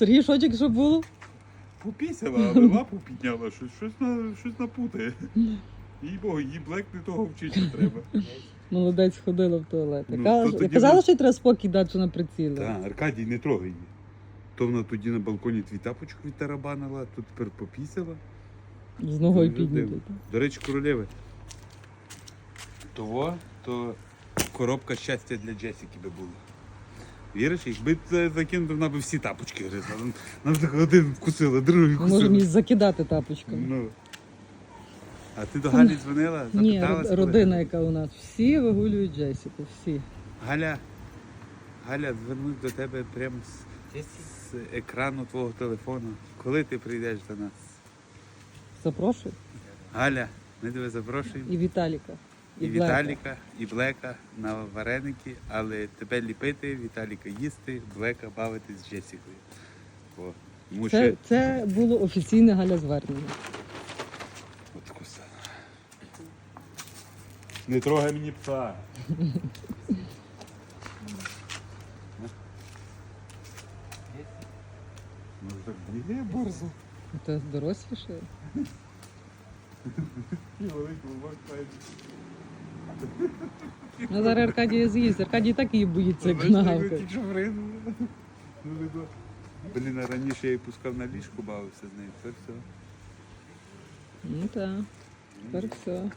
Сергій, що тільки що було? Попісяла, але лапу підняла, щось, щось, на, щось напутає. Їй богу, їй блек не того вчити треба. Молодець ходила в туалет. Ну, казала, то я тоді казала, ми- що й треба спокій дати, що на приціли. Так, Аркадій, не трогай її. То вона тоді на балконі твій тапочок відтарабанила, тут тепер попісяла. З ногою Дуже дивно. До речі, королеви. Того, то коробка щастя для Джесіки би була. Віриш, якби це закинути, вона би всі тапочки гризла. Нам так один вкусила, другий Ми вкусила. можемо її закидати тапочками. Ну. А ти до Галі дзвонила? Ні, Запиталась, родина, яка у нас. Всі вигулюють Джесіку, всі. Галя, Галя, звернусь до тебе прямо з, з екрану твого телефону. Коли ти прийдеш до нас? Запрошую. Галя, ми тебе запрошуємо. І Віталіка. І, Блека. Віталіка, і Блека на вареники, але тебе ліпити, Віталіка їсти, Блека бавитись з Джесікою. О, тому Це, це було офіційне Галя звернення. от куса. Не трогай мені пса. Ну так бігає борзо. Це доросліше. І великий лобок. Ну, зараз Аркадія з'їсть. Аркадій так її боїться, врину. Ну. Блін, а раніше я її пускав на ліжку, бавився з нею. тепер все. Ну так, тепер все.